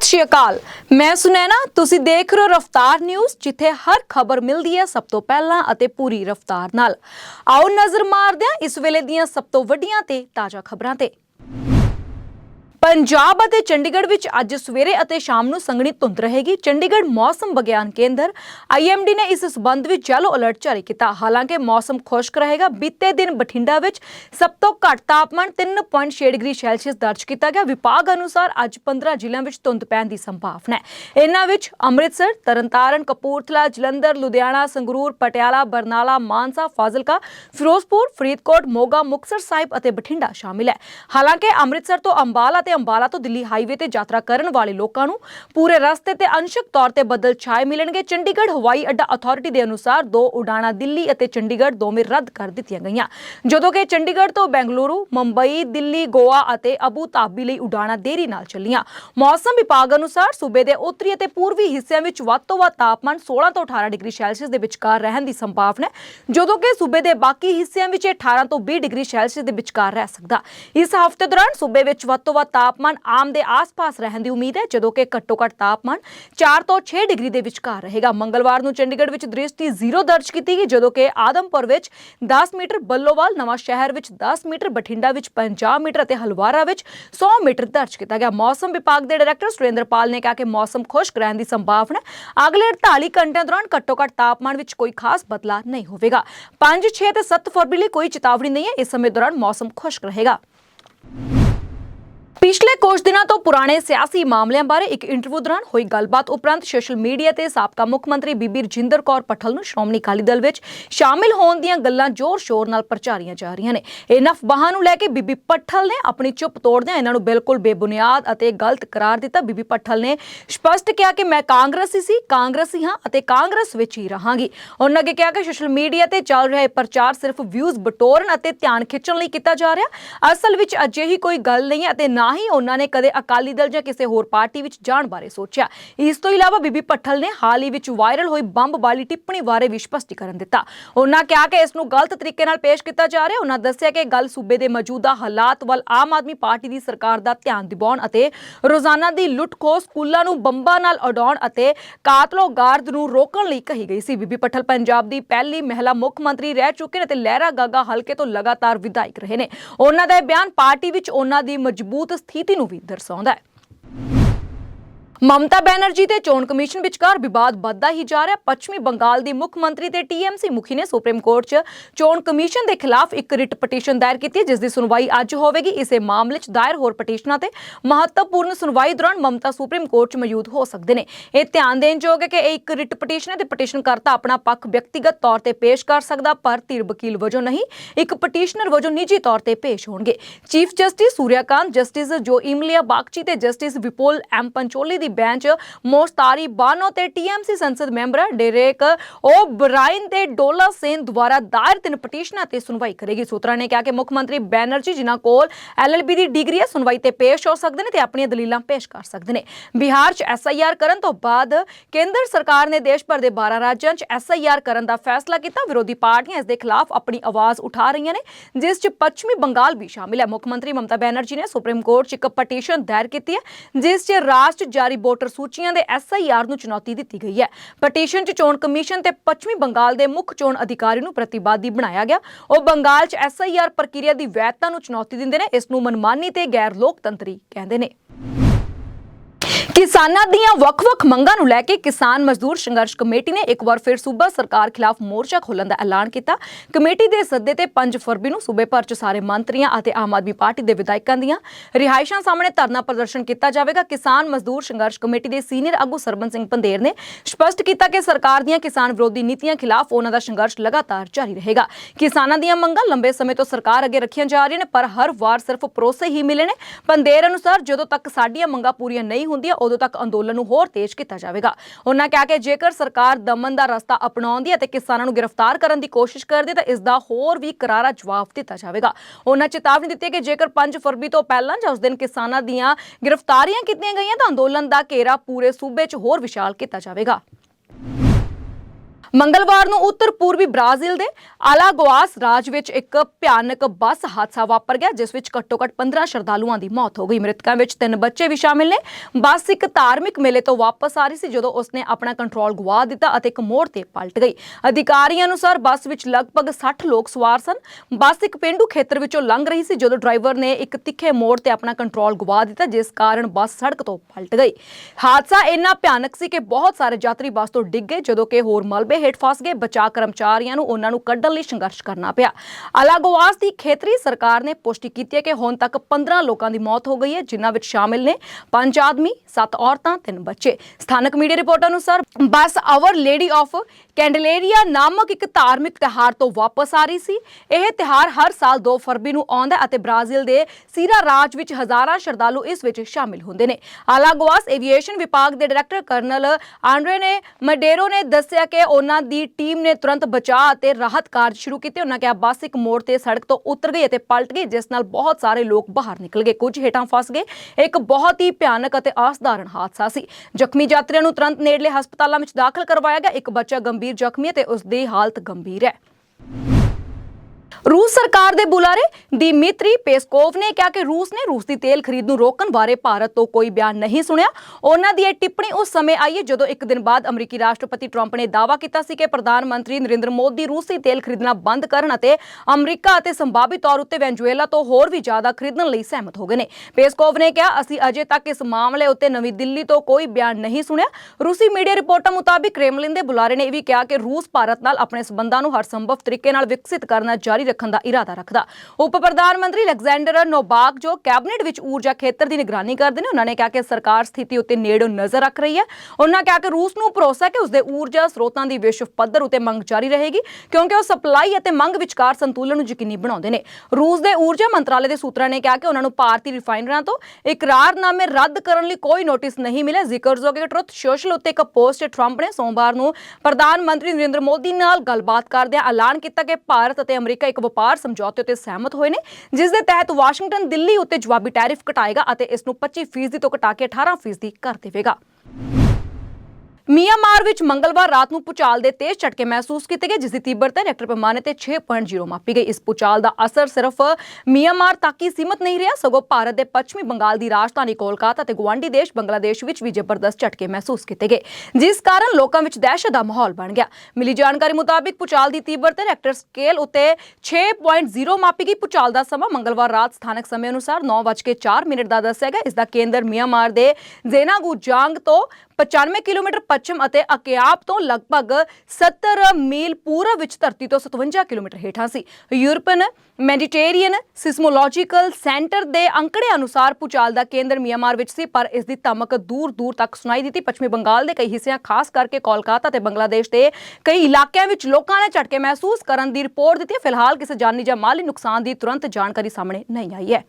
ਸਤਿ ਸ਼੍ਰੀ ਅਕਾਲ। ਮੈਂ ਸੁਨੈਨਾ ਤੁਸੀਂ ਦੇਖ ਰਹੇ ਹੋ ਰਫਤਾਰ ਨਿਊਜ਼, ਜਿੱਥੇ ਹਰ ਖਬਰ ਮਿਲਦੀ ਹੈ ਸਭ ਤੋਂ ਪਹਿਲਾਂ ਅਤੇ ਪੂਰੀ ਰਫਤਾਰ ਨਾਲ। ਆਓ ਨਜ਼ਰ ਮਾਰਦੇ ਹਾਂ ਇਸ ਵੇਲੇ ਦੀਆਂ ਸਭ ਤੋਂ ਵੱਡੀਆਂ ਤੇ ਤਾਜ਼ਾ ਖਬਰਾਂ ਤੇ। ਪੰਜਾਬ ਅਤੇ ਚੰਡੀਗੜ੍ਹ ਵਿੱਚ ਅੱਜ ਸਵੇਰੇ ਅਤੇ ਸ਼ਾਮ ਨੂੰ ਸੰਘਣੀ ਧੁੰਦ ਰਹੇਗੀ। ਚੰਡੀਗੜ੍ਹ ਮੌਸਮ ਵਿਗਿਆਨ ਕੇਂਦਰ ਆਈਐਮਡੀ ਨੇ ਇਸ ਸਬੰਧ ਵਿੱਚ ਯੈਲੋ ਅਲਰਟ ਜਾਰੀ ਕੀਤਾ। ਹਾਲਾਂਕਿ ਮੌਸਮ ਖੁਸ਼ਕ ਰਹੇਗਾ। ਬੀਤੇ ਦਿਨ ਬਠਿੰਡਾ ਵਿੱਚ ਸਭ ਤੋਂ ਘੱਟ ਤਾਪਮਾਨ 3.6 ਡਿਗਰੀ ਸੈਲਸੀਅਸ ਦਰਜ ਕੀਤਾ ਗਿਆ। ਵਿਭਾਗ ਅਨੁਸਾਰ ਅੱਜ 15 ਜ਼ਿਲ੍ਹਿਆਂ ਵਿੱਚ ਧੁੰਦ ਪੈਣ ਦੀ ਸੰਭਾਵਨਾ ਹੈ। ਇਹਨਾਂ ਵਿੱਚ ਅੰਮ੍ਰਿਤਸਰ, ਤਰਨਤਾਰਨ, ਕਪੂਰਥਲਾ, ਜਲੰਧਰ, ਲੁਧਿਆਣਾ, ਸੰਗਰੂਰ, ਪਟਿਆਲਾ, ਬਰਨਾਲਾ, ਮਾਨਸਾ, ਫਾਜ਼ਿਲਕਾ, ਫਿਰੋਜ਼ਪੁਰ, ਫਰੀਦਕੋਟ, ਮੋਗਾ, ਮੁਕਤਸਰ ਸਾਹਿਬ ਅਤੇ ਬਠਿੰਡਾ ਸ਼ਾਮਿਲ ਹੈ। ਹਾਲਾਂਕਿ ਅੰਮ੍ਰਿਤਸਰ ਤੋਂ ਅੰਬਾਲਾ ਤੇ ਅੰਬਾਲਾ ਤੋਂ ਦਿੱਲੀ ਹਾਈਵੇ ਤੇ ਯਾਤਰਾ ਕਰਨ ਵਾਲੇ ਲੋਕਾਂ ਨੂੰ ਪੂਰੇ ਰਸਤੇ ਤੇ ਅੰਸ਼ਕ ਤੌਰ ਤੇ ਬੱਦਲ ਛਾਏ ਮਿਲਣਗੇ। ਚੰਡੀਗੜ੍ਹ, ਹਵਾਈ ਅੱਡਾ ਅਥਾਰਟੀ ਦੇ ਅਨੁਸਾਰ ਦੋ ਉਡਾਣਾਂ ਦਿੱਲੀ ਅਤੇ ਚੰਡੀਗੜ੍ਹ ਦੋਵੇਂ ਰੱਦ ਕਰ ਦਿੱਤੀਆਂ ਗਈਆਂ। ਜਦੋਂ ਕਿ ਚੰਡੀਗੜ੍ਹ ਤੋਂ ਬੈਂਗਲੁਰੂ, ਮੁੰਬਈ, ਦਿੱਲੀ, ਗੋਆ ਅਤੇ ਅਬੂ ਧਾਬੀ ਲਈ ਉਡਾਣਾਂ ਦੇਰੀ ਨਾਲ ਚੱਲੀਆਂ। ਮੌਸਮ ਵਿਭਾਗ ਅਨੁਸਾਰ ਸੂਬੇ ਦੇ ਉੱਤਰੀ ਅਤੇ ਪੂਰਬੀ ਹਿੱਸਿਆਂ ਵਿੱਚ ਵੱਧ ਤੋਂ ਵੱਧ ਤਾਪਮਾਨ 16 ਤੋਂ 18 ਡਿਗਰੀ ਸੈਲਸੀਅਸ ਦੇ ਵਿਚਕਾਰ ਰਹਿਣ ਦੀ ਸੰਭਾਵਨਾ ਹੈ। ਜਦੋਂ ਕਿ ਸੂਬੇ ਦੇ ਬਾਕੀ ਹਿੱਸਿਆਂ ਵਿੱਚ ਇਹ 18 ਤੋਂ 20 ਡਿਗਰੀ ਸੈਲਸੀਅਸ ਦੇ ਵਿਚਕਾਰ ਰਹਿ ਸਕਦਾ। ਇਸ ਹਫ਼ਤੇ ਦੌਰਾਨ ਸੂਬੇ ਵਿੱਚ ਵੱਧ ਤੋਂ ਵੱਧ ਤਾਪਮਾਨ ਆਮ ਦੇ ਆਸ-ਪਾਸ ਰਹਿਣ ਦੀ ਉਮੀਦ ਹੈ, ਜਦੋਂ ਕਿ ਘੱਟੋ-ਘੱਟ ਤਾਪਮਾਨ 4 ਤੋਂ 6 ਡਿਗਰੀ ਦੇ ਵਿਚਕਾਰ ਰਹੇਗਾ। ਮੰਗਲਵਾਰ ਨੂੰ ਚੰਡੀਗੜ੍ਹ ਵਿੱਚ ਦ੍ਰਿਸ਼ਟੀ 0 ਦਰਜ ਕੀਤੀ ਗਈ, ਜਦੋਂ ਕਿ ਆਦਮਪੁਰ ਵਿੱਚ 10 ਮੀਟਰ, ਬੱਲੋਵਾਲ ਨਵਾਂ ਸ਼ਹਿਰ ਵਿੱਚ 10 ਮੀਟਰ, ਬਠਿੰਡਾ ਵਿੱਚ 50 ਮੀਟਰ ਅਤੇ ਹਲਵਾਰਾ ਵਿੱਚ 100 ਮੀਟਰ ਦਰਜ ਕੀਤਾ ਗਿਆ। ਮੌਸਮ ਵਿਭਾਗ ਦੇ ਡਾਇਰੈਕਟਰ ਸੁਰਿੰਦਰਪਾਲ ਨੇ ਕਿਹਾ ਕਿ ਮੌਸਮ ਖੁਸ਼ਕ ਰਹਿਣ ਦੀ ਸੰਭਾਵਨਾ ਅਗਲੇ 48 ਘੰਟਿਆਂ ਦੌਰਾਨ ਘੱਟੋ-ਘੱਟ ਤਾਪਮਾਨ ਵਿੱਚ ਕੋਈ ਖਾਸ ਬਦਲਾਅ ਨਹੀਂ ਹੋਵੇਗਾ। 5 6 ਤੇ 7 ਫਰਵਰੀ ਲਈ ਕੋਈ ਚੇਤਾਵਨੀ ਨਹੀਂ ਹੈ। ਇਸ ਸਮੇਂ ਦੌਰਾਨ ਮੌਸਮ ਖੁਸ਼ਕ ਰਹੇਗਾ। ਪਿਛਲੇ ਕੁਝ ਦਿਨਾਂ ਤੋਂ ਪੁਰਾਣੇ ਸਿਆਸੀ ਮਾਮਲਿਆਂ ਬਾਰੇ ਇੱਕ ਇੰਟਰਵਿਊ ਦੌਰਾਨ ਹੋਈ ਗੱਲਬਾਤ ਉਪਰੰਤ ਸੋਸ਼ਲ ਮੀਡੀਆ ਤੇ ਸਾਬਕਾ ਮੁੱਖ ਮੰਤਰੀ ਬੀਬੀ ਰਜਿੰਦਰ ਕੌਰ ਪਠਲ ਨੂੰ ਸ਼੍ਰੋਮਣੀ ਅਕਾਲੀ ਦਲ ਵਿੱਚ ਸ਼ਾਮਿਲ ਹੋਣ ਦੀਆਂ ਗੱਲਾਂ ਜ਼ੋਰ-ਸ਼ੋਰ ਨਾਲ ਪ੍ਰਚਾਰੀਆਂ ਜਾ ਰਹੀਆਂ ਨੇ। ਇਹਨਾਂ ਅਫਵਾਹਾਂ ਨੂੰ ਲੈ ਕੇ ਬੀਬੀ ਪਠਲ ਨੇ ਆਪਣੀ ਚੁੱਪ ਤੋੜਦਿਆਂ ਇਹਨਾਂ ਨੂੰ ਬਿਲਕੁਲ ਬੇਬੁਨਿਆਦ ਅਤੇ ਗਲਤ ਕਰਾਰ ਦਿੱਤਾ। ਬੀਬੀ ਪਠਲ ਨੇ ਸਪਸ਼ਟ ਕਿਹਾ ਕਿ ਮੈਂ ਕਾਂਗਰਸੀ ਸੀ, ਕਾਂਗਰਸੀ ਹਾਂ ਅਤੇ ਕਾਂਗਰਸ ਵਿੱਚ ਹੀ ਰਹਾਂਗੀ। ਉਹਨਾਂ ਅੱਗੇ ਕਿਹਾ ਕਿ ਸੋਸ਼ਲ ਮੀਡੀਆ ਤੇ ਚੱਲ ਰਿਹਾ ਇਹ ਪ੍ਰਚਾਰ ਸਿਰਫ ਵਿਊਜ਼ ਬਟੋਰਨ ਅਤੇ ਧਿਆਨ ਖਿੱਚਣ ਲਈ ਕੀਤਾ ਜਾ ਰਿਹਾ। ਅਸਲ ਵਿੱਚ ਅਜਿਹੀ ਕੋਈ ਗੱਲ ਨਹੀਂ ਅਤੇ ਨਾ ਹੀ ਉਹਨਾਂ ਨੇ ਕਦੇ ਅਕਾਲੀ ਦਲ ਜਾਂ ਕਿਸੇ ਹੋਰ ਪਾਰਟੀ ਵਿੱਚ ਜਾਣ ਬਾਰੇ ਸੋਚਿਆ। ਇਸ ਤੋਂ ਇਲਾਵਾ ਬੀਬੀ ਪੱਠਲ ਨੇ ਹਾਲ ਹੀ ਵਿੱਚ ਵਾਇਰਲ ਹੋਈ ਬੰਬ ਵਾਲੀ ਟਿੱਪਣੀ ਬਾਰੇ ਵੀ ਸਪਸ਼ਟੀਕਰਨ ਦਿੱਤਾ। ਉਹਨਾਂ ਕਿਹਾ ਕਿ ਇਸ ਨੂੰ ਗਲਤ ਤਰੀਕੇ ਨਾਲ ਪੇਸ਼ ਕੀਤਾ ਜਾ ਰਿਹਾ ਉਹਨਾਂ ਦੱਸਿਆ ਕਿ ਗੱਲ ਸੂਬੇ ਦੇ ਮੌਜੂਦਾ ਹਾਲਾਤ ਵੱਲ ਆਮ ਆਦਮੀ ਪਾਰਟੀ ਦੀ ਸਰਕਾਰ ਦਾ ਧਿਆਨ ਦਿਵਾਉਣ ਅਤੇ ਰੋਜ਼ਾਨਾ ਦੀ ਲੁੱਟ-ਖੋਹ ਸਕੂਲਾਂ ਨੂੰ ਬੰਬਾਂ ਨਾਲ ਉਡਾਉਣ ਅਤੇ ਕਾਤਲੋ ਗਾਰਦ ਨੂੰ ਰੋਕਣ ਲਈ ਕਹੀ ਗਈ ਸੀ। ਬੀਬੀ ਪੱਠਲ ਪੰਜਾਬ ਦੀ ਪਹਿਲੀ ਮਹਿਲਾ ਮੁੱਖ ਮੰਤਰੀ ਰਹਿ ਚੁੱਕੇ ਨੇ ਤੇ ਲਹਿਰਾ ਗਾਗਾ ਹਲਕੇ ਤੋਂ ਲਗਾਤਾਰ ਵਿਧਾਇਕ ਰਹੇ ਨੇ। ਉਹਨਾਂ ਦਾ ਇਹ ਬਿਆਨ ਪਾਰਟੀ ਵਿੱਚ ਉਹਨਾਂ ਦੀ ਮਜ਼ਬੂਤ ਸਥਿਤੀ ਨੂੰ ਵੀ ਦਰਸਾਉਂਦਾ ਹੈ। ਮਮਤਾ ਬੈਨਰਜੀ ਤੇ ਚੋਣ ਕਮਿਸ਼ਨ ਵਿਚਕਾਰ ਵਿਵਾਦ ਵੱਧਦਾ ਹੀ ਜਾ ਰਿਹਾ। ਪੱਛਮੀ ਬੰਗਾਲ ਦੀ ਮੁੱਖ ਮੰਤਰੀ ਤੇ ਟੀਐਮਸੀ ਮੁਖੀ ਨੇ ਸੁਪਰੀਮ ਕੋਰਟ 'ਚ ਚੋਣ ਕਮਿਸ਼ਨ ਦੇ ਖਿਲਾਫ ਇੱਕ ਰਿਟ ਪਟੀਸ਼ਨ ਦਾਇਰ ਕੀਤੀ ਹੈ, ਜਿਸ ਦੀ ਸੁਣਵਾਈ ਅੱਜ ਹੋਵੇਗੀ। ਇਸੇ ਮਾਮਲੇ 'ਚ ਦਾਇਰ ਹੋਰ ਪਟੀਸ਼ਨਾਂ ਤੇ ਮਹੱਤਵਪੂਰਨ ਸੁਣਵਾਈ ਦੌਰਾਨ ਮਮਤਾ ਸੁਪਰੀਮ ਕੋਰਟ 'ਚ ਮੌਜੂਦ ਹੋ ਸਕਦੇ ਨੇ। ਇਹ ਧਿਆਨ ਦੇਣ ਯੋਗ ਹੈ ਕਿ ਇਹ ਇੱਕ ਰਿਟ ਪਟੀਸ਼ਨ ਹੈ ਤੇ ਪਟੀਸ਼ਨ ਕਰਤਾ ਆਪਣਾ ਪੱਖ ਵਿਅਕਤੀਗਤ ਤੌਰ ਤੇ ਪੇਸ਼ ਕਰ ਸਕਦਾ ਪਰ ਧਿਰ ਵਕੀਲ ਵਜੋਂ ਨਹੀਂ ਇੱਕ ਪਟੀਸ਼ਨਰ ਵਜੋਂ ਨਿੱਜੀ ਤੌਰ ਤੇ ਪੇਸ਼ ਹੋਣਗੇ। ਚੀਫ ਜਸਟਿਸ ਸੂਰਿਆਕਾਂਤ ਜਸਟਿਸ ਜੋ ਇਮਲੀਆ ਬਾਗਚੀ ਤੇ ਜਸਟਿਸ ਵਿਪੋਲ ਐਮ ਪੰਚੋਲੀ ਦੀ ਬੈਂਚ ਮੋਸਤਾਰੀ ਬਾਨੋ ਤੇ ਟੀਐਮਸੀ ਸੰਸਦ ਮੈਂਬਰ ਡੇਰੇਕ ਓ ਬ੍ਰਾਇਨ ਤੇ ਡੋਲਾ ਸੇਨ ਦੁਆਰਾ ਦਾਇਰ ਤਿੰਨ ਪਟੀਸ਼ਨਾਂ ਤੇ ਸੁਣਵਾਈ ਕਰੇਗੀ। ਸੂਤਰਾਂ ਨੇ ਕਿਹਾ ਕਿ ਮੁੱਖ ਮੰਤਰੀ ਬੈਨਰਜੀ ਜਿਨ੍ਹਾਂ ਕੋਲ ਐਲਐਲਬੀ ਦੀ ਡਿਗਰੀ ਹੈ, ਸੁਣਵਾਈ ਤੇ ਪੇਸ਼ ਹੋ ਸਕਦੇ ਨੇ ਤੇ ਆਪਣੀਆਂ ਦਲੀਲਾਂ ਪੇਸ਼ ਕਰ ਸਕਦੇ ਨੇ। ਬਿਹਾਰ 'ਚ ਐਸਆਈਆਰ ਕਰਨ ਤੋਂ ਬਾਅਦ ਕੇਂਦਰ ਸਰਕਾਰ ਨੇ ਦੇਸ਼ ਭਰ ਦੇ 12 ਰਾਜਾਂ 'ਚ ਐਸਆਈਆਰ ਕਰਨ ਦਾ ਫੈਸਲਾ ਕੀਤਾ। ਵਿਰੋਧੀ ਪਾਰਟੀਆਂ ਇਸ ਦੇ ਖਿਲਾਫ ਆਪਣੀ ਆਵਾਜ਼ ਉਠਾ ਰਹੀਆਂ ਨੇ, ਜਿਸ 'ਚ ਪੱਛਮੀ ਬੰਗਾਲ ਵੀ ਸ਼ਾਮਿਲ ਹੈ। ਮੁੱਖ ਮੰਤਰੀ ਮਮਤਾ ਬੈਨਰਜੀ ਨੇ ਸੁਪਰੀਮ ਕੋਰਟ 'ਚ ਇੱਕ ਪਟੀਸ਼ਨ ਦਾਇਰ ਕੀਤੀ ਹੈ, ਜਿਸ 'ਚ ਰਾਸ਼ਟਰ ਜਾਰੀ ਵੋਟਰ ਸੂਚੀਆਂ ਦੇ ਐਸਆਈਆਰ ਨੂੰ ਚੁਣੌਤੀ ਦਿੱਤੀ ਗਈ ਹੈ। ਪਟੀਸ਼ਨ 'ਚ ਚੋਣ ਕਮਿਸ਼ਨ ਤੇ ਪੱਛਮੀ ਬੰਗਾਲ ਦੇ ਮੁੱਖ ਚੋਣ ਅਧਿਕਾਰੀ ਨੂੰ ਪ੍ਰਤੀਵਾਦੀ ਬਣਾਇਆ ਗਿਆ। ਉਹ ਬੰਗਾਲ 'ਚ ਐਸਆਈਆਰ ਪ੍ਰਕਿਰਿਆ ਦੀ ਵੈਧਤਾ ਨੂੰ ਚੁਣੌਤੀ ਦਿੰਦੇ ਨੇ, ਇਸ ਨੂੰ ਮਨਮਾਨੀ ਤੇ ਗੈਰ ਲੋਕਤੰਤਰੀ ਕਹਿੰਦੇ ਨੇ। ਕਿਸਾਨਾਂ ਦੀਆਂ ਵੱਖ-ਵੱਖ ਮੰਗਾਂ ਨੂੰ ਲੈ ਕੇ ਕਿਸਾਨ ਮਜ਼ਦੂਰ ਸੰਘਰਸ਼ ਕਮੇਟੀ ਨੇ ਇੱਕ ਵਾਰ ਫਿਰ ਸੂਬਾ ਸਰਕਾਰ ਖਿਲਾਫ ਮੋਰਚਾ ਖੋਲਣ ਦਾ ਐਲਾਨ ਕੀਤਾ। ਕਮੇਟੀ ਦੇ ਸੱਦੇ ਤੇ 5 ਫਰਵਰੀ ਨੂੰ ਸੂਬੇ ਭਰ 'ਚ ਸਾਰੇ ਮੰਤਰੀਆਂ ਅਤੇ ਆਮ ਆਦਮੀ ਪਾਰਟੀ ਦੇ ਵਿਧਾਇਕਾਂ ਦੀਆਂ ਰਿਹਾਇਸ਼ਾਂ ਸਾਹਮਣੇ ਧਰਨਾ ਪ੍ਰਦਰਸ਼ਨ ਕੀਤਾ ਜਾਵੇਗਾ। ਕਿਸਾਨ ਮਜ਼ਦੂਰ ਸੰਘਰਸ਼ ਕਮੇਟੀ ਦੇ ਸੀਨੀਅਰ ਆਗੂ ਸਰਬਨ ਸਿੰਘ ਪੰਦੇਰ ਨੇ ਸਪਸ਼ਟ ਕੀਤਾ ਕਿ ਸਰਕਾਰ ਦੀਆਂ ਕਿਸਾਨ ਵਿਰੋਧੀ ਨੀਤੀਆਂ ਖਿਲਾਫ ਉਹਨਾਂ ਦਾ ਸੰਘਰਸ਼ ਲਗਾਤਾਰ ਜਾਰੀ ਰਹੇਗਾ। ਕਿਸਾਨਾਂ ਦੀਆਂ ਮੰਗਾਂ ਲੰਬੇ ਸਮੇਂ ਤੋਂ ਸਰਕਾਰ ਅੱਗੇ ਰੱਖੀਆਂ ਜਾ ਰਹੀਆਂ ਨੇ, ਪਰ ਹਰ ਵਾਰ ਸਿਰਫ ਭਰੋਸੇ ਹੀ ਮਿਲੇ ਨੇ। ਪੰਦੇਰ ਅਨੁਸਾਰ ਜਦੋਂ ਤੱਕ ਸਾਡੀਆਂ ਮੰਗਾਂ ਪੂਰੀਆਂ ਨਹੀਂ ਹੁੰਦੀਆਂ ਉਦੋਂ ਤੱਕ ਅੰਦੋਲਨ ਨੂੰ ਹੋਰ ਤੇਜ਼ ਕੀਤਾ ਜਾਵੇਗਾ। ਉਹਨਾਂ ਕਿਹਾ ਕਿ ਜੇਕਰ ਸਰਕਾਰ ਦਮਨ ਦਾ ਰਸਤਾ ਅਪਣਾਉਂਦੀ ਹੈ ਤੇ ਕਿਸਾਨਾਂ ਨੂੰ ਗ੍ਰਿਫਤਾਰ ਕਰਨ ਦੀ ਕੋਸ਼ਿਸ਼ ਕਰਦੀ ਤਾਂ ਇਸ ਦਾ ਹੋਰ ਵੀ ਕਰਾਰਾ ਜਵਾਬ ਦਿੱਤਾ ਜਾਵੇਗਾ। ਉਹਨਾਂ ਚੇਤਾਵਨੀ ਦਿੱਤੀ ਕਿ ਜੇਕਰ 5 ਫਰਵਰੀ ਤੋਂ ਪਹਿਲਾਂ ਜਾਂ ਉਸ ਦਿਨ ਕਿਸਾਨਾਂ ਦੀਆਂ ਗ੍ਰਿਫਤਾਰੀਆਂ ਕੀਤੀਆਂ ਗਈਆਂ, ਤਾਂ ਅੰਦੋਲਨ ਦਾ ਘੇਰਾ ਪੂਰੇ ਸੂਬੇ 'ਚ ਹੋਰ ਵਿਸ਼ਾਲ ਕੀਤਾ ਜਾਵੇਗਾ। ਮੰਗਲਵਾਰ ਨੂੰ ਉੱਤਰ ਪੂਰਬੀ ਬ੍ਰਾਜ਼ੀਲ ਦੇ ਆਲਾਗੋਆਸ ਰਾਜ ਵਿੱਚ ਇੱਕ ਭਿਆਨਕ ਬੱਸ ਹਾਦਸਾ ਵਾਪਰ ਗਿਆ, ਜਿਸ ਵਿੱਚ ਘੱਟੋ-ਘੱਟ 15 ਸ਼ਰਧਾਲੂਆਂ ਦੀ ਮੌਤ ਹੋ ਗਈ। ਮ੍ਰਿਤਕਾਂ ਵਿੱਚ ਤਿੰਨ ਬੱਚੇ ਵੀ ਸ਼ਾਮਿਲ ਨੇ। ਬੱਸ ਇੱਕ ਧਾਰਮਿਕ ਮੇਲੇ ਤੋਂ ਵਾਪਸ ਆ ਰਹੀ ਸੀ, ਜਦੋਂ ਉਸਨੇ ਆਪਣਾ ਕੰਟਰੋਲ ਗਵਾ ਦਿੱਤਾ ਅਤੇ ਇੱਕ ਮੋੜ ਤੇ ਪਲਟ ਗਈ। ਅਧਿਕਾਰੀਆਂ ਅਨੁਸਾਰ ਬੱਸ ਵਿੱਚ ਲਗਭਗ 60 ਲੋਕ ਸਵਾਰ ਸਨ। ਬੱਸ ਇੱਕ ਪਿੰਡੂ ਖੇਤਰ ਵਿੱਚੋਂ ਲੰਘ ਰਹੀ ਸੀ, ਜਦੋਂ ਡਰਾਈਵਰ ਨੇ ਇੱਕ ਤਿੱਖੇ ਮੋੜ ਤੇ ਆਪਣਾ ਕੰਟਰੋਲ ਗਵਾ ਦਿੱਤਾ, ਜਿਸ ਕਾਰਨ ਬੱਸ ਸੜਕ ਤੋਂ ਪਲਟ ਗਈ। ਹਾਦਸਾ ਇੰਨਾ ਭਿਆਨਕ ਸੀ ਕਿ ਬਹੁਤ ਸਾਰੇ ਯਾਤਰੀ ਬੱਸ ਤੋਂ ਡਿੱਗ ਗਏ, ਜਦੋਂ ਕਿ ਹੋਰ ਮਲਬੇ ਹੇਠ ਫਸ ਗਏ ਬਚਾਅ ਕਰਮਚਾਰੀਆਂ ਨੂੰ ਉਹਨਾਂ ਨੂੰ ਕੱਢਣ ਲਈ ਸੰਘਰਸ਼ ਕਰਨਾ ਪਿਆ। ਅਲਾਗੋਆਸ ਦੀ ਖੇਤਰੀ ਸਰਕਾਰ ਨੇ ਪੁਸ਼ਟੀ ਕੀਤੀ ਹੈ ਕਿ ਹੁਣ ਤੱਕ 15 ਲੋਕਾਂ ਦੀ ਮੌਤ ਹੋ ਗਈ ਹੈ, ਜਿਨ੍ਹਾਂ ਵਿੱਚ ਸ਼ਾਮਿਲ ਨੇ ਪੰਜ ਆਦਮੀ, ਸੱਤ ਔਰਤਾਂ, ਤਿੰਨ ਬੱਚੇ। ਸਥਾਨਕ ਮੀਡੀਆ ਰਿਪੋਰਟ ਅਨੁਸਾਰ bus our lady of Candelaria ਨਾਮਕ ਇੱਕ ਧਾਰਮਿਕ ਤਿਉਹਾਰ ਤੋਂ ਵਾਪਸ ਆ ਰਹੀ ਸੀ। ਇਹ ਤਿਉਹਾਰ ਹਰ ਸਾਲ 2 ਫਰਵਰੀ ਨੂੰ ਆਉਂਦਾ ਹੈ ਅਤੇ ਬ੍ਰਾਜ਼ੀਲ ਦੇ ਸੀਰਾ ਰਾਜ ਵਿੱਚ ਹਜ਼ਾਰਾਂ ਸ਼ਰਧਾਲੂ ਇਸ ਵਿੱਚ ਸ਼ਾਮਿਲ ਹੁੰਦੇ ਨੇ। ਅਲਾਗੋਆਸ ਏਵੀਏਸ਼ਨ ਵਿਭਾਗ ਦੇ ਡਾਇਰੈਕਟਰ ਕਰਨਲ ਆਂਡਰੇ ਨੇ ਮਡੇਰੋ ਨੇ ਦੱਸਿਆ ਕਿ ਉਹਨਾਂ ਦੀ ਟੀਮ ਨੇ ਤੁਰੰਤ ਬਚਾਅ ਅਤੇ ਰਾਹਤ ਕਾਰਜ ਸ਼ੁਰੂ ਕੀਤੇ। ਉਹਨਾਂ ਕਿਹਾ, ਬੱਸ ਇੱਕ ਮੋੜ ਤੇ ਸੜਕ ਤੋਂ ਉਤਰ ਗਈ ਅਤੇ ਪਲਟ ਗਈ, ਜਿਸ ਨਾਲ ਬਹੁਤ ਸਾਰੇ ਲੋਕ ਬਾਹਰ ਨਿਕਲ ਗਏ। ਕੁਝ ਹੇਠਾਂ ਫਸ ਗਏ। ਇੱਕ ਬਹੁਤ ਹੀ ਭਿਆਨਕ ਅਤੇ ਅਸਧਾਰਨ ਹਾਦਸਾ ਸੀ। ਜ਼ਖਮੀ ਯਾਤਰੀਆਂ ਨੂੰ ਤੁਰੰਤ ਨੇੜਲੇ ਹਸਪਤਾਲਾਂ ਵਿੱਚ ਦਾਖਲ ਕਰਵਾਇਆ ਗਿਆ। ਇੱਕ ਬੱਚਾ ਗੰਭੀਰ ਜ਼ਖਮੀ ਹੈ ਤੇ ਉਸ ਦੀ ਹਾਲਤ ਗੰਭੀਰ ਹੈ। ਰੂਸ ਸਰਕਾਰ ਦੇ ਬੁਲਾਰੇ ਦਿਮਿਤਰੀ ਪੇਸਕੋਵ ਨੇ ਕਿਹਾ ਕਿ ਰੂਸ ਨੇ ਰੂਸ ਦੀ ਤੇਲ ਖਰੀਦ ਨੂੰ ਰੋਕਣ ਬਾਰੇ ਭਾਰਤ ਤੋਂ ਕੋਈ ਬਿਆਨ ਨਹੀਂ ਸੁਣਿਆ। ਉਹਨਾਂ ਦੀ ਇਹ ਟਿੱਪਣੀ ਉਸ ਸਮੇਂ ਆਈ ਹੈ ਜਦੋਂ ਇੱਕ ਦਿਨ ਬਾਅਦ ਅਮਰੀਕੀ ਰਾਸ਼ਟਰਪਤੀ ਟਰੰਪ ਨੇ ਦਾਅਵਾ ਕੀਤਾ ਸੀ ਕਿ ਪ੍ਰਧਾਨ ਮੰਤਰੀ ਨਰਿੰਦਰ ਮੋਦੀ ਰੂਸੀ ਤੇਲ ਖਰੀਦਣਾ ਬੰਦ ਕਰਨ ਅਤੇ ਅਮਰੀਕਾ ਅਤੇ ਸੰਭਾਵੀ ਤੌਰ ਉੱਤੇ ਵੈਨਜ਼ੂਏਲਾ ਤੋਂ ਹੋਰ ਵੀ ਜ਼ਿਆਦਾ ਖਰੀਦਣ ਲਈ ਸਹਿਮਤ ਹੋ ਗਏ ਨੇ। ਪੇਸਕੋਵ ਨੇ ਕਿਹਾ, ਅਸੀਂ ਅਜੇ ਤੱਕ ਇਸ ਮਾਮਲੇ ਉੱਤੇ ਨਵੀਂ ਦਿੱਲੀ ਤੋਂ ਕੋਈ ਬਿਆਨ ਨਹੀਂ ਸੁਣਿਆ। ਰੂਸੀ ਮੀਡੀਆ ਰਿਪੋਰਟਾਂ ਮੁਤਾਬਿਕ ਕ੍ਰੈਮਲਿਨ ਦੇ ਬੁਲਾਰੇ ਨੇ ਇਹ ਵੀ ਕਿਹਾ ਕਿ ਰੂਸ ਭਾਰਤ ਨਾਲ ਆਪਣੇ ਸਬੰਧਾਂ ਨੂੰ ਹਰ ਸੰਭਵ ਤਰੀਕੇ ਨਾਲ ਵਿਕਸਿਤ ਕਰਨਾ ਜਾਰੀ ਰੱਖਣ ਦਾ ਇਰਾਦਾ ਰੱਖਦਾ। ਉਪ ਪ੍ਰਧਾਨ ਮੰਤਰੀ ਅਲੈਗਜ਼ੈਂਡਰ ਨੋਬਾਕ ਜੋ ਕੈਬਨਿਟ ਵਿੱਚ ਊਰਜਾ ਖੇਤਰ ਦੀ ਨਿਗਰਾਨੀ ਕਰਦੇ ਨੇ, ਉਹਨਾਂ ਨੇ ਕਿਹਾ ਕਿ ਸਰਕਾਰ ਸਥਿਤੀ ਉੱਤੇ ਨੇੜੋਂ ਨਜ਼ਰ ਰੱਖ ਰਹੀ ਹੈ। ਉਹਨਾਂ ਕਿਹਾ ਕਿ ਰੂਸ ਨੂੰ ਭਰੋਸਾ ਹੈ ਕਿ ਉਸਦੇ ਊਰਜਾ ਸਰੋਤਾਂ ਦੀ ਵਿਸ਼ਵ ਪੱਧਰ ਉੱਤੇ ਮੰਗ ਜਾਰੀ ਰਹੇਗੀ, ਕਿਉਂਕਿ ਉਹ ਸਪਲਾਈ ਅਤੇ ਮੰਗ ਵਿਚਕਾਰ ਸੰਤੁਲਨ ਨੂੰ ਯਕੀਨੀ ਬਣਾਉਂਦੇ ਨੇ। ਰੂਸ ਦੇ ਊਰਜਾ ਮੰਤਰਾਲੇ ਦੇ ਸੂਤਰਾਂ ਨੇ ਕਿਹਾ ਕਿ ਉਹਨਾਂ ਨੂੰ ਭਾਰਤੀ ਰਿਫਾਈਨਰਾਂ ਤੋਂ ਇਕਰਾਰਨਾਮੇ ਰੱਦ ਕਰਨ ਲਈ ਕੋਈ ਨੋਟਿਸ ਨਹੀਂ ਮਿਲਿਆ। ਜ਼ਿਕਰਯੋਗ ਹੈ ਕਿ ਟਰੁੱਥ ਸੋਸ਼ਲ ਉੱਤੇ ਇੱਕ ਪੋਸਟ ਟਰੰਪ ਨੇ ਸੋਮਵਾਰ ਨੂੰ ਪ੍ਰਧਾਨ ਮੰਤਰੀ ਨਰਿੰਦਰ ਮੋਦੀ ਨਾਲ ਗੱਲਬਾਤ ਕਰਦਿਆਂ ਐਲਾਨ ਕੀਤਾ ਕਿ ਭਾਰਤ ਅਤੇ ਅਮਰੀਕਾ ਇੱਕ ਵਪਾਰ ਸਮਝੌਤੇ ਉੱਤੇ ਸਹਿਮਤ ਹੋਏ ਨੇ, ਜਿਸ ਦੇ ਤਹਿਤ ਵਾਸ਼ਿੰਗਟਨ, ਦਿੱਲੀ ਉੱਤੇ ਜਵਾਬੀ ਟੈਰਿਫ ਘਟਾਏਗਾ ਅਤੇ ਇਸ ਨੂੰ 25% ਤੋਂ ਘਟਾ ਕੇ 18% ਕਰ ਦੇਵੇਗਾ। ਮਿਆਂਮਾਰ ਵਿੱਚ ਮੰਗਲਵਾਰ ਰਾਤ ਨੂੰ ਪੁਚਾਲ ਦੇ ਤੇਜ਼ ਝਟਕੇ ਮਹਿਸੂਸ ਕੀਤੇ ਗਏ ਜਿਸ ਦੀ ਤੀਬਰਤਾ ਰੈਕਟਰ ਪੈਮਾਨੇ ਤੇ 6.0 ਮਾਪੀ ਗਈ। ਇਸ ਪੁਚਾਲ ਦਾ ਅਸਰ ਸਿਰਫ ਮਿਆਂਮਾਰ ਤੱਕ ਹੀ ਸੀਮਤ ਨਹੀਂ ਰਿਹਾ, ਸਗੋਂ ਭਾਰਤ ਦੇ ਪੱਛਮੀ ਬੰਗਾਲ ਦੀ ਰਾਜਧਾਨੀ ਕੋਲਕਾਤਾ ਤੇ ਗਵਾਂਡੀ ਦੇਸ਼ ਬੰਗਲਾਦੇਸ਼ ਵਿੱਚ ਵੀ ਜ਼ਬਰਦਸਤ ਝਟਕੇ ਮਹਿਸੂਸ ਕੀਤੇ ਗਏ, ਜਿਸ ਕਾਰਨ ਲੋਕਾਂ ਵਿੱਚ ਦਹਿਸ਼ਤ ਦਾ ਮਾਹੌਲ ਬਣ ਗਿਆ। ਮਿਲੀ ਜਾਣਕਾਰੀ ਮੁਤਾਬਿਕ ਪੁਚਾਲ ਦੀ ਤੀਬਰਤਾ ਰੈਕਟਰ ਸਕੇਲ ਉੱਤੇ 6.0 ਮਾਪੀ ਗਈ। ਪੁਚਾਲ ਦਾ ਸਮਾਂ ਮੰਗਲਵਾਰ ਰਾਤ ਸਥਾਨਕ ਸਮੇਂ ਅਨੁਸਾਰ 9:04 ਮਿੰਟ ਦਾ ਦੱਸਿਆ ਗਿਆ। ਇਸ ਦਾ ਕੇਂਦਰ ਮਿਆਂਮਾਰ ਦੇ ਜ਼ੇਨਾਗੂ ਜਾਂਗ ਤੋਂ 95 ਕਿਲੋਮੀਟਰ ਪੱਛਮ ਅਤੇ ਅਕਿਆਬ ਤੋਂ ਲਗਭਗ 70 ਮੀਲ ਪੂਰਬ ਵਿੱਚ ਧਰਤੀ ਤੋਂ 57 ਕਿਲੋਮੀਟਰ ਹੇਠਾਂ ਸੀ। ਯੂਰਪਨ ਮੈਡੀਟੇਰੀਅਨ ਸਿਸਮੋਲੋਜੀਕਲ ਸੈਂਟਰ ਦੇ ਅੰਕੜੇ ਅਨੁਸਾਰ ਪੁਚਾਲ ਦਾ ਕੇਂਦਰ ਮਿਆਂਮਾਰ ਵਿੱਚ ਸੀ, ਪਰ ਇਸ ਦੀ ਧਮਕ ਦੂਰ ਦੂਰ ਤੱਕ ਸੁਣਾਈ ਦਿੱਤੀ। ਪੱਛਮੀ ਬੰਗਾਲ ਦੇ ਕਈ ਹਿੱਸਿਆਂ, ਖਾਸ ਕਰਕੇ ਕੋਲਕਾਤਾ ਤੇ ਬੰਗਲਾਦੇਸ਼ ਦੇ ਕਈ ਇਲਾਕਿਆਂ ਵਿੱਚ ਲੋਕਾਂ ਨੇ ਝਟਕੇ ਮਹਿਸੂਸ ਕਰਨ ਦੀ ਰਿਪੋਰਟ ਦਿੱਤੀ। ਫਿਲਹਾਲ ਕਿਸੇ ਜਾਨੀ ਜਾਂ ਮਾਲੀ ਨੁਕਸਾਨ ਦੀ ਤੁਰੰਤ ਜਾਣਕਾਰੀ ਸਾਹਮਣੇ ਨਹੀਂ ਆਈ ਹੈ।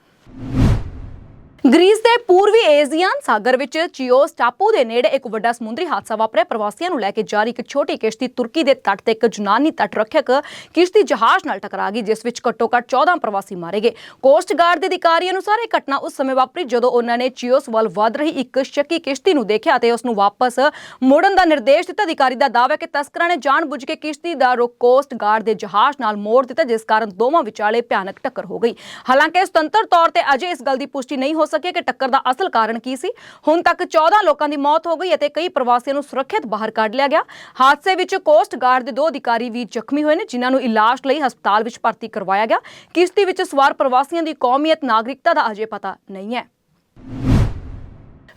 ਗ੍ਰੀਸ ਦੇ ਪੂਰਬੀ ਏਜ਼ੀਅਨ ਸਾਗਰ ਵਿੱਚ ਚਿਓਸ ਟਾਪੂ ਦੇ ਨੇੜੇ ਇੱਕ ਵੱਡਾ ਸਮੁੰਦਰੀ ਹਾਦਸਾ ਵਾਪਰਿਆ। ਪ੍ਰਵਾਸੀਆਂ ਨੂੰ ਲੈ ਕੇ ਜਾਰੀ ਇੱਕ ਛੋਟੀ ਕਿਸ਼ਤੀ ਤੁਰਕੀ ਦੇ ਤੱਟ ਤੇ ਇੱਕ ਜੁਨਾਨੀ ਤੱਟ ਰੱਖਿਅਕ ਕਿਸ਼ਤੀ ਜਹਾਜ਼ ਨਾਲ ਟਕਰਾ ਗਈ, ਜਿਸ ਵਿੱਚ ਘੱਟੋ-ਘੱਟ 14 ਪ੍ਰਵਾਸੀ ਮਾਰੇ ਗਏ। ਕੋਸਟ ਗਾਰਡ ਦੇ ਅਧਿਕਾਰੀਆਂ ਅਨੁਸਾਰ ਇਹ ਘਟਨਾ ਉਸ ਸਮੇਂ ਵਾਪਰੀ ਜਦੋਂ ਉਹਨਾਂ ਨੇ ਚਿਓਸ ਵੱਲ ਵੱਧ ਰਹੀ ਇੱਕ ਸ਼ੱਕੀ ਕਿਸ਼ਤੀ ਨੂੰ ਦੇਖਿਆ ਤੇ ਉਸ ਨੂੰ ਵਾਪਸ ਮੋੜਨ ਦਾ ਨਿਰਦੇਸ਼ ਦਿੱਤਾ। ਅਧਿਕਾਰੀ ਦਾ ਦਾਅਵਾ ਹੈ ਕਿ ਤਸਕਰਾਂ ਨੇ ਜਾਣਬੁੱਝ ਕੇ ਕਿਸ਼ਤੀ ਦਾ ਰੁਖ ਕੋਸਟ ਗਾਰਡ ਦੇ ਜਹਾਜ਼ ਨਾਲ ਮੋੜ ਦਿੱਤਾ, ਜਿਸ ਕਾਰਨ ਦੋਵਾਂ ਵਿਚਾਲੇ ਭਿਆਨਕ ਟੱਕਰ ਹੋ ਗਈ। ਹਾਲਾਂਕਿ ਸੁਤੰਤਰ ਤੌਰ ਤੇ ਅਜੇ ਇਸ ਗੱਲ ਦੀ ਪੁਸ਼ਟੀ ਨਹੀਂ ਹੋ ਸਕੀ ਕਿ ਟੱਕਰ ਦਾ ਅਸਲ ਕਾਰਨ ਕੀ ਸੀ? ਹੁਣ ਤੱਕ 14 ਲੋਕਾਂ ਦੀ ਮੌਤ ਹੋ ਗਈ ਅਤੇ ਕਈ ਪ੍ਰਵਾਸੀਆਂ ਨੂੰ ਸੁਰੱਖਿਅਤ ਬਾਹਰ ਕੱਢ ਲਿਆ ਗਿਆ। ਹਾਦਸੇ ਵਿੱਚ ਕੋਸਟ ਗਾਰਡ ਦੇ ਦੋ ਅਧਿਕਾਰੀ ਵੀ ਜ਼ਖਮੀ ਹੋਏ ਨੇ, ਜਿਨ੍ਹਾਂ ਨੂੰ ਇਲਾਜ ਲਈ ਹਸਪਤਾਲ ਵਿੱਚ ਭਰਤੀ ਕਰਵਾਇਆ ਗਿਆ। ਕਿਸ਼ਤੀ ਵਿੱਚ ਸਵਾਰ ਪ੍ਰਵਾਸੀਆਂ ਦੀ ਕੌਮੀਅਤ ਨਾਗਰਿਕਤਾ ਦਾ ਅਜੇ ਪਤਾ ਨਹੀਂ ਹੈ।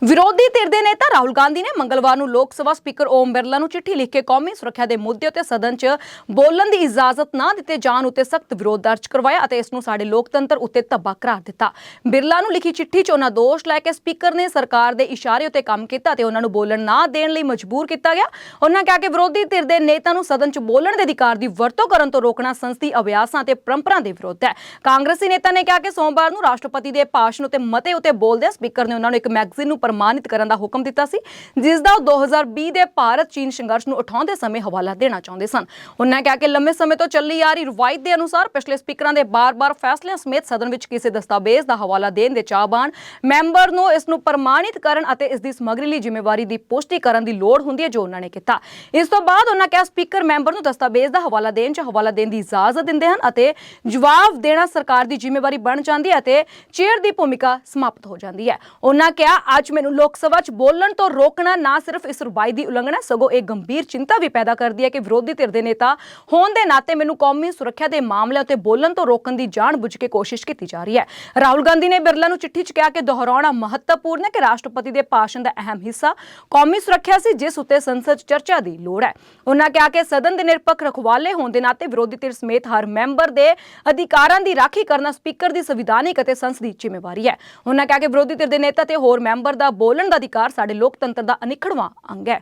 ਵਿਰੋਧੀ ਧਿਰ ਦੇ ਨੇਤਾ ਰਾਹੁਲ ਗਾਂਧੀ ਨੇ ਮੰਗਲਵਾਰ ਨੂੰ ਲੋਕ ਸਭਾ ਸਪੀਕਰ ਓਮ ਬਿਰਲਾ ਨੂੰ ਚਿੱਠੀ ਲਿਖ ਕੇ ਕੌਮੀ ਸੁਰੱਖਿਆ ਦੇ ਮੁੱਦੇ ਉੱਤੇ ਸਦਨ 'ਚ ਬੋਲਣ ਦੀ ਇਜਾਜ਼ਤ ਨਾ ਦਿੱਤੇ ਜਾਣ ਉੱਤੇ ਸਖਤ ਵਿਰੋਧ ਦਰਜ ਕਰਵਾਇਆ ਅਤੇ ਇਸ ਨੂੰ ਸਾਡੇ ਲੋਕਤੰਤਰ ਉੱਤੇ ਧੱਬਾ ਕਰਾਰ ਦਿੱਤਾ। ਬਿਰਲਾ ਨੂੰ ਲਿਖੀ ਚਿੱਠੀ 'ਚ ਉਹਨਾਂ ਦੋਸ਼ ਲਾਇਆ ਕਿ ਸਪੀਕਰ ਨੇ ਸਰਕਾਰ ਦੇ ਇਸ਼ਾਰੇ ਉੱਤੇ ਕੰਮ ਕੀਤਾ ਤੇ ਉਹਨਾਂ ਨੂੰ ਬੋਲਣ ਨਾ ਦੇਣ ਲਈ ਮਜਬੂਰ ਕੀਤਾ ਗਿਆ। ਉਹਨਾਂ ਕਿਹਾ ਕਿ ਵਿਰੋਧੀ ਧਿਰ ਦੇ ਨੇਤਾ ਨੂੰ ਸਦਨ 'ਚ ਬੋਲਣ ਦੇ ਅਧਿਕਾਰ ਦੀ ਵਰਤੋਂ ਕਰਨ ਤੋਂ ਰੋਕਣਾ ਸੰਸਦੀ ਅਭਿਆਸਾਂ ਤੇ ਪਰੰਪਰਾ ਦੇ ਵਿਰੁੱਧ ਹੈ। ਕਾਂਗਰਸੀ ਨੇਤਾ ਨੇ ਕਿਹਾ ਕਿ ਸੋਮਵਾਰ ਨੂੰ ਰਾਸ਼ਟਰਪਤੀ ਦੇ ਭਾਸ਼ਣ ਉੱਤੇ ਮਤੇ ਉੱਤੇ ਬੋਲਦਿਆਂ ਸਪੀਕਰ ਨੇ ਉਹਨਾਂ ਨੂੰ ਇੱਕ ਮੈਗਜ਼ੀਨ ਨੂੰ ਪ੍ਰਮਾਣਿਤ ਕਰਨ ਦਾ ਹੁਕਮ ਦਿੱਤਾ ਸੀ ਜਿਸ ਦਾ ਉਹ 2020 ਦੇ ਭਾਰਤ ਚੀਨ ਸੰਘਰਸ਼ ਨੂੰ ਉਠਾਉਂਦੇ ਸਮੇਂ ਹਵਾਲਾ ਦੇਣਾ ਚਾਹੁੰਦੇ ਸਨ। ਉਹਨਾਂ ਕਿਹਾ ਕਿ ਲੰਮੇ ਸਮੇਂ ਤੋਂ ਚੱਲੀ ਆ ਰਹੀ ਰਵਾਇਤ ਦੇ ਅਨੁਸਾਰ ਪਿਛਲੇ ਸਪੀਕਰਾਂ ਦੇ ਬਾਰ-ਬਾਰ ਫੈਸਲਿਆਂ ਸਮੇਤ ਸਦਨ ਵਿੱਚ ਕਿਸੇ ਦਸਤਾਵੇਜ਼ ਦਾ ਹਵਾਲਾ ਦੇਣ ਦੇ ਚਾਹਵਾਨ ਮੈਂਬਰ ਨੂੰ ਇਸ ਨੂੰ ਪ੍ਰਮਾਣਿਤ ਕਰਨ ਅਤੇ ਇਸ ਦੀ ਸਮੱਗਰੀ ਲਈ ਜ਼ਿੰਮੇਵਾਰੀ ਦੀ ਪੁਸ਼ਟੀ ਕਰਨ ਦੀ ਲੋੜ ਹੁੰਦੀ ਹੈ, ਜੋ ਉਹਨਾਂ ਨੇ ਕੀਤਾ। ਇਸ ਤੋਂ ਬਾਅਦ ਉਹਨਾਂ ਕਿਹਾ, ਸਪੀਕਰ ਮੈਂਬਰ ਨੂੰ ਦਸਤਾਵੇਜ਼ ਦਾ ਹਵਾਲਾ ਦੇਣ 'ਚ ਹਵਾਲਾ ਦੇਣ ਦੀ ਇਜਾਜ਼ਤ ਦਿੰਦੇ ਹਨ ਅਤੇ ਜਵਾਬ ਦੇਣਾ ਸਰਕਾਰ ਦੀ ਜ਼ਿੰਮੇਵਾਰੀ ਬਣ ਜਾਂਦੀ ਹੈ ਅਤੇ ਚੇਅਰ ਦੀ ਭੂਮਿਕਾ ਸਮਾਪਤ ਹੋ ਜਾਂਦੀ ਹੈ। ਉਹਨਾਂ ਕਿਹਾ, ਅੱਜ ਮੈਨੂੰ ਲੋਕ ਸਭਾ 'ਚ ਬੋਲਣ ਤੋਂ ਰੋਕਣਾ ਨਾ ਸਿਰਫ ਇਸ ਰਵਾਇਤ ਦੀ ਉਲੰਘਣਾ, ਸਗੋਂ ਇਹ ਗੰਭੀਰ ਚਿੰਤਾ ਵੀ ਪੈਦਾ ਕਰਦੀ ਹੈ ਕਿ ਵਿਰੋਧੀ ਧਿਰ ਦੇ ਨੇਤਾ ਹੋਣ ਦੇ ਨਾਤੇ ਮੈਨੂੰ ਕੌਮੀ ਸੁਰੱਖਿਆ ਦੇ ਮਾਮਲਿਆਂ ਉੱਤੇ ਬੋਲਣ ਤੋਂ ਰੋਕਣ ਦੀ ਜਾਣਬੁੱਝ ਕੇ ਕੋਸ਼ਿਸ਼ ਕੀਤੀ ਜਾ ਰਹੀ ਹੈ। ਰਾਹੁਲ ਗਾਂਧੀ ਨੇ ਬਿਰਲਾ ਨੂੰ ਚਿੱਠੀ 'ਚ ਕਿਹਾ ਕਿ ਦੁਹਰਾਉਣਾ ਮਹੱਤਵਪੂਰਨ ਹੈ ਕਿ ਰਾਸ਼ਟਰਪਤੀ ਦੇ ਭਾਸ਼ਣ ਦਾ ਅਹਿਮ ਹਿੱਸਾ ਕੌਮੀ ਸੁਰੱਖਿਆ ਸੀ, ਜਿਸ ਉੱਤੇ ਸੰਸਦ 'ਚ ਚਰਚਾ ਦੀ ਲੋੜ ਹੈ। ਉਹਨਾਂ ਕਿਹਾ ਕਿ ਸਦਨ ਦੇ ਨਿਰਪੱਖ ਰਖਵਾਲੇ ਹੋਣ ਦੇ ਨਾਤੇ ਵਿਰੋਧੀ ਧਿਰ ਸਮੇਤ ਹਰ ਮੈਂਬਰ ਦੇ ਅਧਿਕਾਰਾਂ ਦੀ ਰਾਖੀ ਕਰਨਾ ਸਪੀਕਰ ਦੀ ਸੰਵਿਧਾਨਿਕ ਅਤੇ ਸੰਸਦੀ ਜ਼ਿੰਮੇਵਾਰੀ ਹੈ। ਉਹਨਾਂ ਕਿਹਾ ਕਿ ਵਿਰੋਧੀ ਧਿਰ ਦੇ ਨੇਤਾ ਤੇ ਹੋਰ ਮੈਂਬਰ ਦਾ ਬੋਲਣ ਦਾ ਅਧਿਕਾਰ ਸਾਡੇ ਲੋਕਤੰਤਰ ਦਾ ਅਨਿੱਖੜਵਾਂ ਅੰਗ ਹੈ।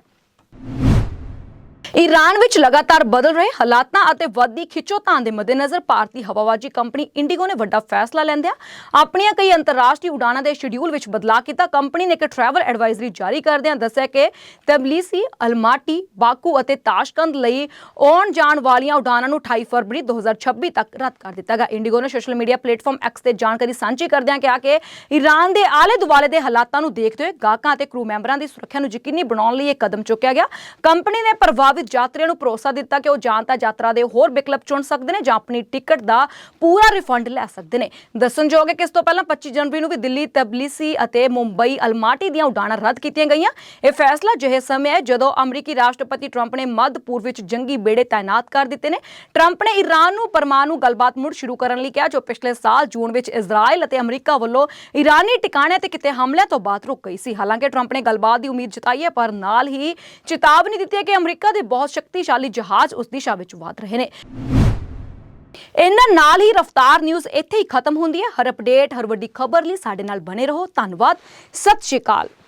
ਈਰਾਨ ਵਿੱਚ ਲਗਾਤਾਰ ਬਦਲ ਰਹੇ ਹਾਲਾਤਾਂ ਅਤੇ ਵੱਧਦੀ ਖਿੱਚੋਤਾਣ ਦੇ ਮੱਦੇਨਜ਼ਰ ਭਾਰਤੀ ਹਵਾਬਾਜ਼ੀ ਕੰਪਨੀ ਇੰਡੀਗੋ ਨੇ ਵੱਡਾ ਫੈਸਲਾ ਲੈਂਦਿਆਂ ਆਪਣੀਆਂ ਕਈ ਅੰਤਰਰਾਸ਼ਟਰੀ ਉਡਾਣਾਂ ਦੇ ਸ਼ਡਿਊਲ ਵਿੱਚ ਬਦਲਾਅ ਕੀਤਾ। ਕੰਪਨੀ ਨੇ ਇੱਕ ਟਰੈਵਲ ਐਡਵਾਈਜ਼ਰੀ ਜਾਰੀ ਕਰਦਿਆਂ ਦੱਸਿਆ ਕਿ ਤਬਲੀਸੀ, ਅਲਮਾਟੀ, ਬਾਕੂ ਅਤੇ ਤਾਸ਼ਕੰਦ ਲਈ ਆਉਣ ਜਾਣ ਵਾਲੀਆਂ ਉਡਾਣਾਂ ਨੂੰ 28 ਫਰਵਰੀ 2026 ਤੱਕ ਰੱਦ ਕਰ ਦਿੱਤਾ ਗਿਆ। ਇੰਡੀਗੋ ਨੇ ਸੋਸ਼ਲ ਮੀਡੀਆ ਪਲੇਟਫਾਰਮ ਐਕਸ ਤੇ ਜਾਣਕਾਰੀ ਸਾਂਝੀ ਕਰਦਿਆਂ ਕਿਹਾ ਕਿ ਈਰਾਨ ਦੇ ਆਲੇ ਦੁਆਲੇ ਦੇ ਹਾਲਾਤਾਂ ਨੂੰ ਦੇਖਦੇ ਹੋਏ ਗਾਹਕਾਂ ਅਤੇ ਕਰੂ ਮੈਂਬਰਾਂ ਦੀ ਸੁਰੱਖਿਆ ਨੂੰ ਯਕੀਨੀ ਬਣਾਉਣ ਲਈ ਇਹ ਕਦਮ ਚੁੱਕਿਆ ਗਿਆ। ਕੰਪਨੀ ਨੇ ਪ੍ਰਭਾਵਿਤ ਯਾਤਰੀਆਂ ਨੂੰ ਭਰੋਸਾ ਦਿੱਤਾ ਕਿ ਉਹ ਜਾਂ ਤਾਂ ਯਾਤਰਾ ਦੇ ਹੋਰ ਵਿਕਲਪ ਚੁਣ ਸਕਦੇ ਨੇ ਜਾਂ ਆਪਣੀ ਟਿਕਟ ਦਾ ਪੂਰਾ ਰਿਫੰਡ ਲੈ ਸਕਦੇ ਨੇ। ਦੱਸਣਯੋਗ ਹੈ ਕਿ ਇਸ ਤੋਂ ਪਹਿਲਾਂ 25 ਜਨਵਰੀ ਨੂੰ ਵੀ ਦਿੱਲੀ, ਤਬਲੀਸੀ ਅਤੇ ਮੁੰਬਈ, ਅਲਮਾਟੀ ਦੀਆਂ ਉਡਾਣਾਂ ਰੱਦ ਕੀਤੀਆਂ ਗਈਆਂ। ਇਹ ਫੈਸਲਾ ਜਿਹੇ ਸਮੇਂ ਹੈ ਜਦੋਂ ਅਮਰੀਕੀ ਰਾਸ਼ਟਰਪਤੀ ਟਰੰਪ ਨੇ ਮੱਧ ਪੂਰਬ ਵਿੱਚ ਜੰਗੀ ਬੇੜੇ ਤਾਇਨਾਤ ਕਰ ਦਿੱਤੇ ਨੇ। ਟਰੰਪ ਨੇ ਈਰਾਨ ਨੂੰ ਪਰਮਾਣੂ ਗੱਲਬਾਤ ਮੁੜ ਸ਼ੁਰੂ ਕਰਨ ਲਈ ਕਿਹਾ, ਜੋ ਪਿਛਲੇ ਸਾਲ ਜੂਨ ਵਿੱਚ ਇਜ਼ਰਾਈਲ ਅਤੇ ਅਮਰੀਕਾ ਵੱਲੋਂ ਈਰਾਨੀ ਟਿਕਾਣਿਆਂ ਤੇ ਕੀਤੇ ਹਮਲਿਆਂ ਤੋਂ ਬਾਅਦ ਰੁਕ ਗਈ ਸੀ। ਹਾਲਾਂਕਿ ਟਰੰਪ ਨੇ ਗੱਲਬਾਤ ਦੀ ਉਮੀਦ ਜਤਾਈ ਹੈ, ਪਰ ਨਾਲ ਹੀ ਚੇਤਾਵਨੀ ਦਿੱਤੀ ਹੈ ਕਿ ਅਮਰੀਕਾ ਦੇ ਬਹੁਤ ਸ਼ਕਤੀਸ਼ਾਲੀ ਜਹਾਜ਼ ਉਸ ਦਿਸ਼ਾ ਵਿੱਚ ਵਧ ਰਹੇ ਨੇ। ਇਹਨਾਂ ਨਾਲ ਹੀ ਰਫਤਾਰ ਨਿਊਜ਼ ਇੱਥੇ ਹੀ ਖਤਮ ਹੁੰਦੀ ਹੈ। ਹਰ ਅਪਡੇਟ, ਹਰ ਵੱਡੀ ਖਬਰ ਲਈ ਸਾਡੇ ਨਾਲ ਬਣੇ ਰਹੋ। ਧੰਨਵਾਦ। ਸਤਿ ਸ਼੍ਰੀ ਅਕਾਲ।